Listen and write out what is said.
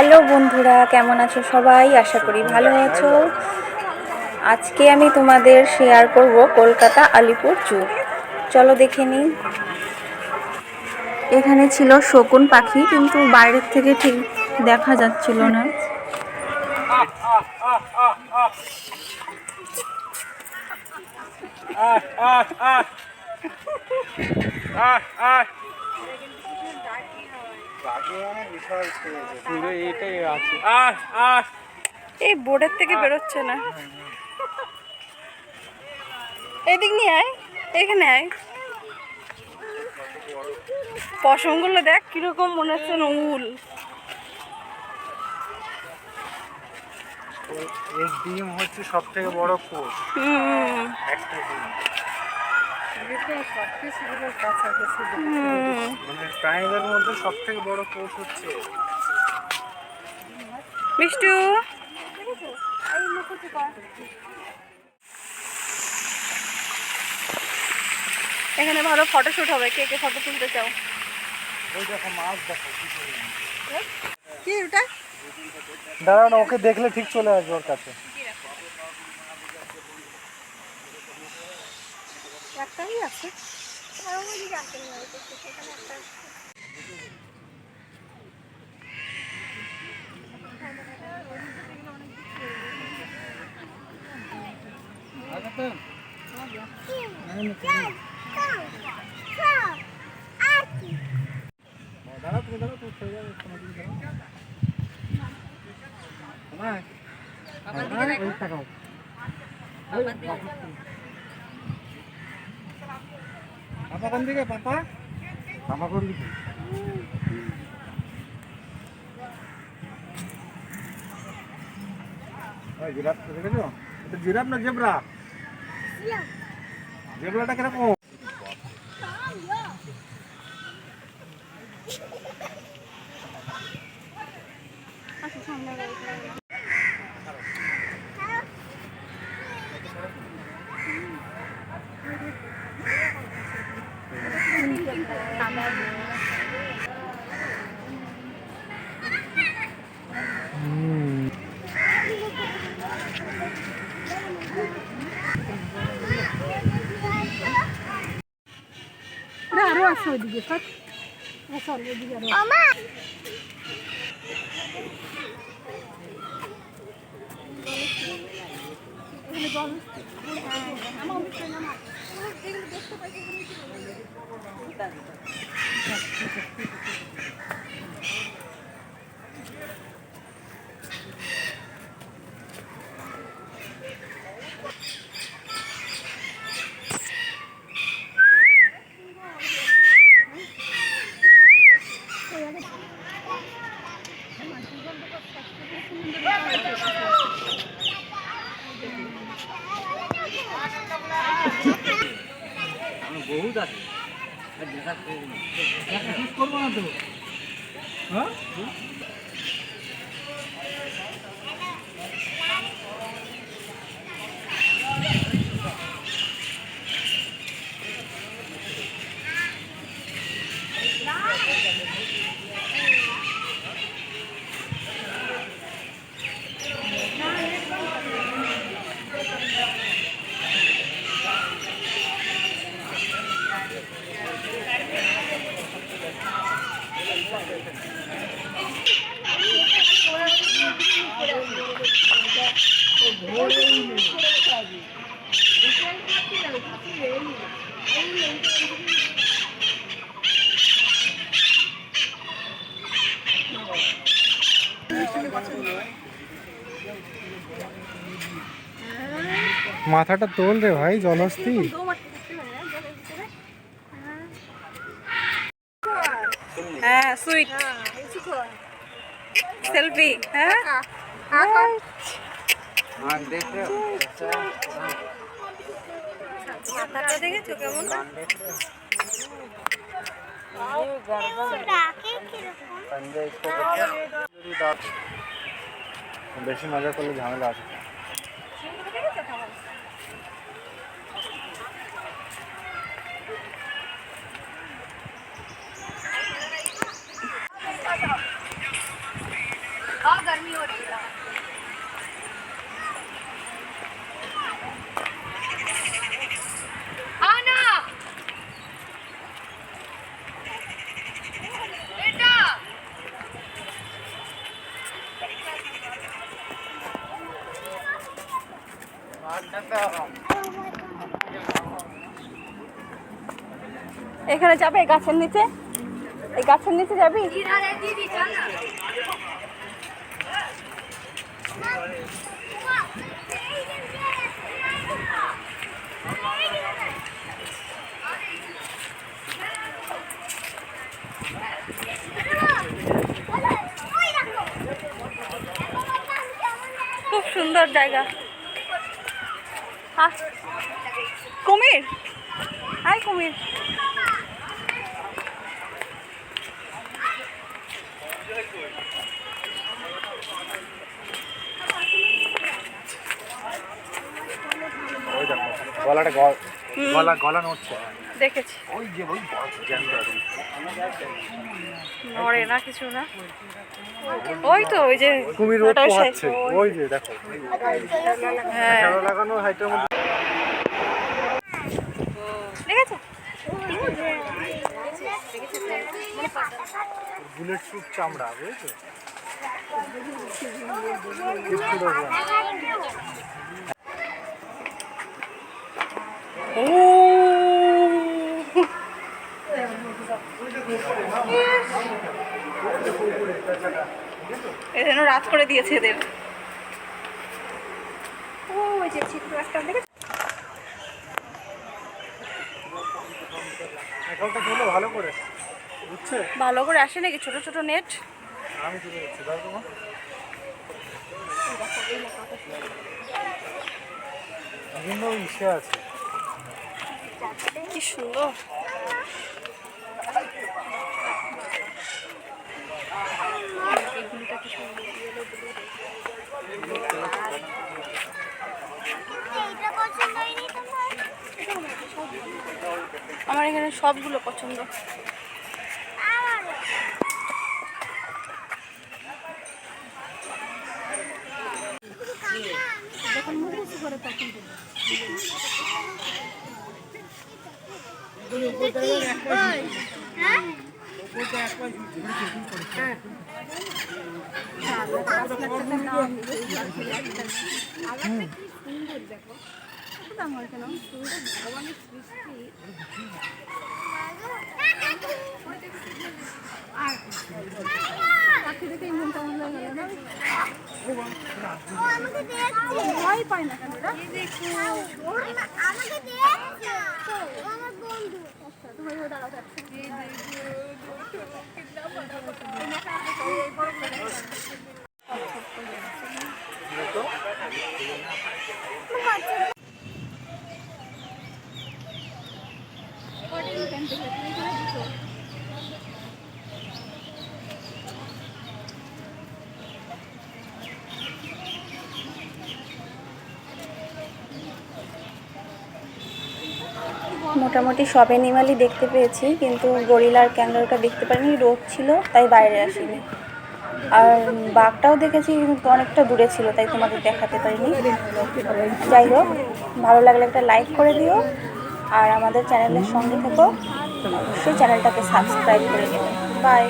Hello বন্ধুরা, কেমন আছো সবাই? আশা করি ভালো আছো। আজকে আমি তোমাদের শেয়ার করব কলকাতা আলিপুর জু চলো দেখে নিই। এখানে ছিল শকুন পাখি, কিন্তু বাইরের থেকে ঠিক দেখা যাচ্ছিল না। পুরো এটাই আছে এই বোর্ডের থেকে বেরোচ্ছে না। এদিক নিয়ে আয় এখানে আয়। পশমগুলো দেখ কীরকম মনে হচ্ছে উল এই ডিম হচ্ছে সব থেকে বড় কোষ। একটা ডিম। হুম মানে মধ্যে সব থেকে বড় হচ্ছে এখানে ভালো ফটোশুট হবে। কে কে ফটো তুলতে চাও? ওই দেখো মাছ দেখো কি ওটা ওকে দেখলে ঠিক চলে আসবে ওর কাছে। একটাই আছে দাঁড়াও তুমি দাঁড়াও তুমি খেয়ে যাবে কোনো দিন দাঁড়াও আমায় আমায় ওই তাকাও ওই, পাপা কোন দিকে? পাপা পাপা কোন দিকে? জিরাফ দেখেছ? এটা জিরাফ না জেব্রা? জেব্রাটা কীরকম? আরও আছে ওইদিকে সব আছে। দেখা করব না তো? হ্যাঁ? মাথাটা তোল রে ভাই জলহস্তি হ্যাঁ সুইট সেলফি হ্যাঁ? মাথাটা দেখেছ কেমন? বেশি মজা করলে ঝামেলা আছে। এখানে যাবে গাছের নিচে? এই গাছের নিচে যাবি? খুব সুন্দর জায়গা। কুমির? হাই কুমির। গলাটা গলা গলা নড়ছে। দেখেছি। ওই যে ওই নড়ে না কিছু না। ওই তো ওই যে কুমির ওই যে দেখো। হ্যাঁ। লাগানো হাইটের মধ্যে দেখেছ? বুলেট প্রুফ চামড়া বুঝেছ? জন্য রাত করে দিয়েছে এদের। ও যে চিত্র একটা অ্যাকাউন্টটা খুললে ভালো করে বুঝছে? ভালো করে আসে নাকি? ছোট ছোট নেট আমি তুলে দিচ্ছি দাও তোমার। বিভিন্ন ইসে আছে। কি সুন্দর আমার এখানে সবগুলো পছন্দ। যখন মুখোশ দেবে। আমার কেন? ভগবানের সৃষ্টি পাখি দেখেই মন হয়ে গেল না? ভয় পায় না কেন এরা? আচ্ছা, দাঁড়াও মোটামুটি সব অ্যানিমালই দেখতে পেয়েছি, কিন্তু গরিলার ক্যাঙ্গারুটা দেখতে পারিনি, রোদ ছিল, তাই বাইরে আসিনি। আর বাঘটাও দেখেছি, কিন্তু অনেকটা দূরে ছিল, তাই তোমাদের দেখাতে পারিনি। যাই হোক, ভালো লাগলে একটা লাইক করে দিও, আর আমাদের চ্যানেলের সঙ্গে থেকো, অবশ্যই চ্যানেলটাকে সাবস্ক্রাইব করে দেবে বাই